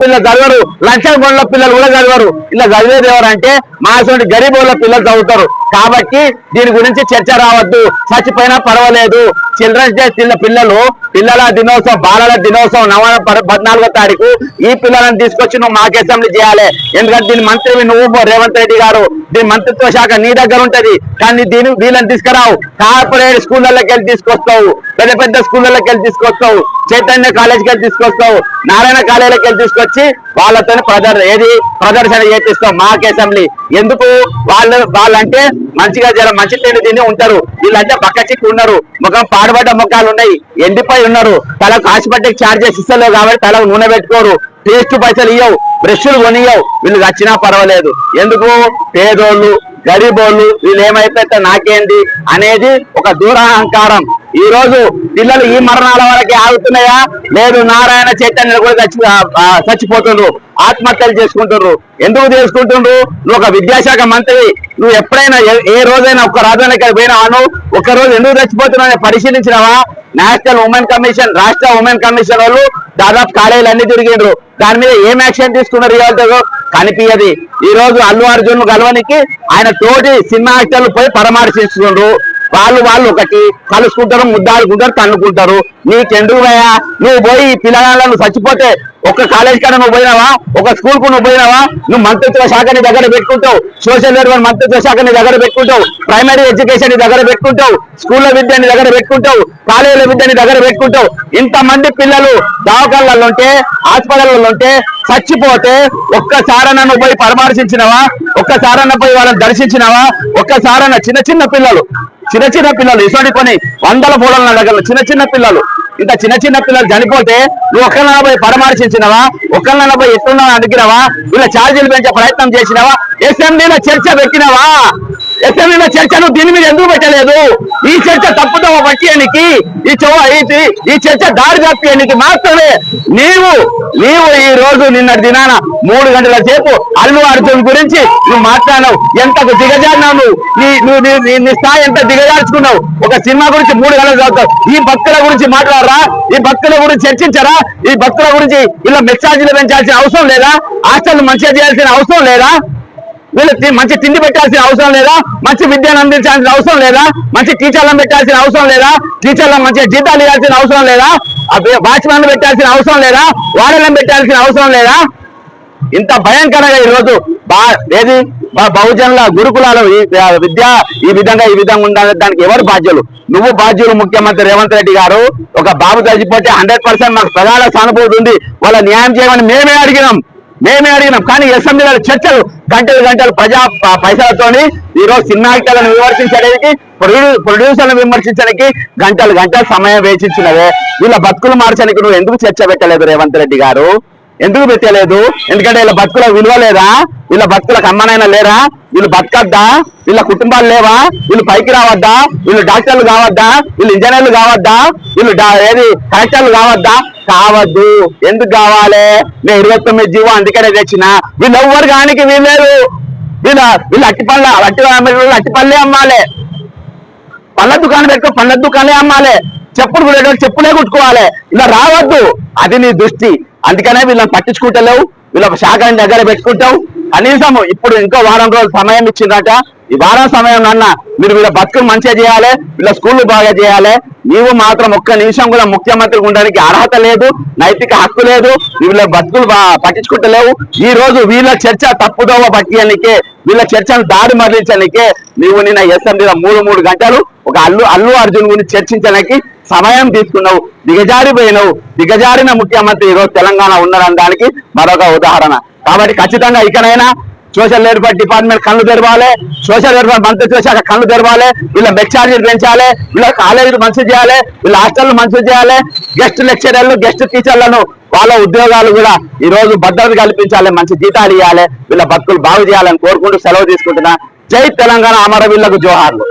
పిల్లలు చదవరు. లక్షల గొండ్ల పిల్లలు కూడా చదవరు. ఇలా చదివేది ఎవరంటే మా గరీబ్ వాళ్ళ పిల్లలు చదువుతారు. కాబట్టి దీని గురించి చర్చ రావద్దు. చచ్చిపోయినా పర్వాలేదు. చిల్డ్రన్స్ డే తిన్న పిల్లలు పిల్లల దినోత్సవం బాలల దినోత్సవం నవంబర్ పద్నాలుగో తారీఖు ఈ పిల్లలను తీసుకొచ్చి నువ్వు మాకు అసెంబ్లీ చేయాలి. ఎందుకంటే దీని మంత్రి నువ్వు రేవంత్ రెడ్డి గారు. దీని మంత్రిత్వ శాఖ నీ దగ్గర ఉంటది. కానీ దీని వీళ్ళని తీసుకురావు. కార్పొరేట్ స్కూళ్ళకి వెళ్ళి తీసుకొస్తావు. పెద్ద పెద్ద స్కూళ్ళకి వెళ్ళి తీసుకొస్తావు. చైతన్య కాలేజీకి వెళ్ళి తీసుకొస్తావు నారాయణ కాలేజీకి వెళ్ళి తీసుకొచ్చి వాళ్ళతో ప్రదర్ ఏది ప్రదర్శన చేపిస్తాం మాకు అసెంబ్లీ. ఎందుకు? వాళ్ళు వాళ్ళంటే మంచిగా జర మంచి తిండి తిని ఉంటారు. వీళ్ళంటే పక్క చిక్కు ఉన్నారు ముఖం పాడుబడ్డ ముఖాలు ఉన్నాయి. ఎండిపోయి ఉన్నారు. తలకు హాస్పిటల్ చార్జెస్ ఇస్తలేవు కాబట్టి తలకు నూనె పెట్టుకోరు. టేస్ట్ పైసలు ఇయ్యవు. బ్రష్లు కొనియవు వీళ్ళు వచ్చినా పర్వాలేదు. ఎందుకు? పేదోళ్ళు గరీబోళ్ళు వీళ్ళు ఏమైపోతే నాకేంది? అనేది ఒక దూరాహంకారం. ఈ రోజు పిల్లలు ఈ మరణాల వరకే ఆగుతున్నాయా? లేదు నారాయణ చైతన్యులు కూడా చచ్చి చచ్చిపోతుండ్రు. ఆత్మహత్యలు చేసుకుంటున్నారు ఎందుకు చేసుకుంటుండ్రు? నువ్వు ఒక విద్యాశాఖ మంత్రి నువ్వు ఎప్పుడైనా ఏ- రోజైనా ఒక రాజధానికి పోయినావా నువ్వు ఒక రోజు ఎందుకు చచ్చిపోతున్నావు పరిశీలించినావా? నేషనల్ ఉమెన్ కమిషన్ రాష్ట్ర ఉమెన్ కమిషన్ వాళ్ళు దాదాపు కాలేజీలు అన్ని తిరిగిండ్రు. దాని మీద ఏం యాక్షన్ తీసుకున్నారు ఇవాళ కనిపించది ఈ రోజు అల్లు అర్జున్ గలవనికి ఆయన తోటి సినిమా యాక్టర్లు పోయి పరామర్శిస్తున్నారు వాళ్ళు వాళ్ళు ఒకటి కలుసుకుంటారు ముద్దాడుకుంటారు తన్నుకుంటారు. నీకెందుకు పోయా నువ్వు పోయి పిల్లగాళ్ళను చచ్చిపోతే ఒక కాలేజ్ కాడ నువ్వు పోయినావా? ఒక స్కూల్కు నువ్వు పోయినావా? నువ్వు మంత్రిత్వ శాఖని దగ్గర పెట్టుకుంటావు. సోషల్ వెల్ఫేర్ మంత్రిత్వ శాఖని దగ్గర పెట్టుకుంటావు. ప్రైమరీ ఎడ్యుకేషన్ దగ్గర పెట్టుకుంటావు. స్కూళ్ళ విద్యని దగ్గర పెట్టుకుంటావు. కాలేజీల విద్యని దగ్గర పెట్టుకుంటావు. ఇంతమంది పిల్లలు దవాఖాన్లలో ఉంటే హాస్పిటల్లో ఉంటే చచ్చిపోతే ఒక్కసారన్న నువ్వు పోయి పరామర్శించినవా? ఒక్కసారన్న పోయి వాళ్ళని దర్శించినవా? ఒక్కసారన్న చిన్న చిన్న పిల్లలు. చిన్న చిన్న పిల్లలు ఇటువంటి కొన్ని వందల మూలల దగ్గర చిన్న చిన్న పిల్లలు. ఇంత చిన్న చిన్న పిల్లలు చనిపోతే నువ్వు ఒక్కళ్ళ పోయి పరామర్శించినవా? ఒక్కళ్ళ పోయి ఎట్లున్నావా అడిగినవా? వీళ్ళ ఛార్జీలు పెంచే ప్రయత్నం చేసినవా? అసెంబ్లీలో చర్చ పెట్టినవా? ఎక్కడ చర్చను? దీని మీద ఎందుకు పెట్టలేదు? ఈ చర్చ తప్పుదోవ పట్టేయడానికి ఈ చొవ ఈ- ఈ చర్చ దారి తప్పేయడానికి మాత్రమే నీవు నీవు ఈ రోజు నిన్నటి దినాన మూడు గంటల సేపు అల్లు అర్జున్ గురించి నువ్వు మాట్లాడినావు. ఎంతకు దిగజారినావు నువ్వు? నీ నువ్వు నీ- నీ- నీ స్థాయి ఎంత దిగజార్చుకున్నావు? ఒక సినిమా గురించి మూడు గంటలు చదువుతావు ఈ భక్తుల గురించి మాట్లాడరా? ఈ భక్తుల గురించి చర్చించరా? ఈ భక్తుల గురించి ఇలా మెచ్చార్జీలు పెంచాల్సిన అవసరం లేదా? హాస్టల్ మంచిగా చేయాల్సిన అవసరం లేదా? వీళ్ళు మంచి తిండి పెట్టాల్సిన అవసరం లేదా? మంచి విద్యను అందించాల్సిన అవసరం లేదా? మంచి టీచర్లను పెట్టాల్సిన అవసరం లేదా? టీచర్లను మంచి జీతాలు ఇవ్వాల్సిన అవసరం లేదా? వాచ్మెన్ పెట్టాల్సిన అవసరం లేదా? వాడలను పెట్టాల్సిన అవసరం లేదా? ఇంత భయంకరంగా ఈరోజు రోజు బా ఏది? బా- బహుజనుల గురుకులాలు విద్య ఈ విధంగా ఈ విధంగా ఉండాలి దానికి ఎవరు బాధ్యులు? నువ్వు బాధ్యులు ముఖ్యమంత్రి రేవంత్ రెడ్డి గారు. ఒక బాబు చచ్చిపోతే హండ్రెడ్ పర్సెంట్ మాకు ప్రధాన సానుభూతి ఉంది. వాళ్ళ న్యాయం చేయమని మేమే అడిగినాం. మేమే అడిగినాం. కానీ అసెంబ్లీలో చర్చలు గంటలు గంటలు ప్రజా పైసలతోని ఈ రోజు సినిమా యాక్టర్లను విమర్శించడానికి ప్రొడ్యూ- ప్రొడ్యూసర్లను విమర్శించడానికి గంటలు గంటలు సమయం వేచించినవే వీళ్ళ బతుకులు మార్చడానికి నువ్వు ఎందుకు చర్చ పెట్టలేదు రేవంత్ రెడ్డి గారు? ఎందుకు పెట్టలేదు? ఎందుకంటే వీళ్ళ బతుకుల విలువ లేదా? వీళ్ళ బతుకులకు అమ్మనైనా లేరా? వీళ్ళు బతకద్దా? వీళ్ళ కుటుంబాలు లేవా? వీళ్ళు పైకి రావద్దా? వీళ్ళు డాక్టర్లు కావద్దా? వీళ్ళు ఇంజనీర్లు కావద్దా? వీళ్ళు ఏది కలెక్టర్లు కావద్దా? కావద్దు. ఎందుకు కావాలి? నేను ఇరవై తొమ్మిది జీవో అందుకనే తెచ్చిన. వీళ్ళు ఎవ్వరు కానికి వీళ్ళేరు వీళ్ళ వీళ్ళు అట్టి పళ్ళ అట్టి అట్టి పళ్ళే అమ్మాలి. పళ్ళ దుకాణం పెట్టుకో పళ్ళ దుకాణే అమ్మాలి. చెప్పులు కూడా చెప్పులే కుట్టుకోవాలి. ఇలా రావద్దు. అది నీ దృష్టి. అందుకనే వీళ్ళని పట్టించుకుంటలేవు. వీళ్ళ శాఖని దగ్గర పెట్టుకుంటావు. కనీసం ఇప్పుడు ఇంకో వారం రోజులు సమయం ఇచ్చిందట. ఈ వారం సమయం అన్న మీరు వీళ్ళ బతుకులు మంచిగా చేయాలి వీళ్ళ స్కూళ్ళు బాగా చేయాలి. నీవు మాత్రం ఒక్క నిమిషం కూడా ముఖ్యమంత్రి ఉండడానికి అర్హత లేదు నైతిక హక్కు లేదు వీళ్ళ బతుకులు పట్టించుకుంటలేవు. ఈ రోజు వీళ్ళ చర్చ తప్పుదోవ పట్టియనికే వీళ్ళ చర్చను దారి మరలించనికే నీవు నిన్న అసెంబ్లీలో మూడు మూడు గంటలు ఒక అల్లు అల్లు అర్జున్ గురించి చర్చించడానికి సమయం తీసుకున్నావు దిగజారిపోయినావు. దిగజారిన ముఖ్యమంత్రి ఈ రోజు తెలంగాణ ఉన్నదనడానికి మరొక ఉదాహరణ. కాబట్టి ఖచ్చితంగా ఇకనైనా సోషల్ వెల్ఫేర్ డిపార్ట్మెంట్ కళ్ళు తెరవాలి. సోషల్ వెల్ఫేర్ మంత్రిత్వ శాఖ కళ్ళు తెరవాలి. వీళ్ళ మెచ్చార్జీలు పెంచాలి. వీళ్ళ కాలేజీలు మంచి చేయాలి. వీళ్ళ హాస్టల్ మంచి చేయాలి. గెస్ట్ లెక్చరర్లు గెస్ట్ టీచర్లను వాళ్ళ ఉద్యోగాలు కూడా ఈ రోజు భద్రత కల్పించాలి. మంచి జీతాలు ఇవ్వాలి. వీళ్ళ బతుకులు బాగు చేయాలని కోరుకుంటూ సెలవు తీసుకుంటున్నా. జై తెలంగాణ. అమరవీళ్ళకు జోహార్లు.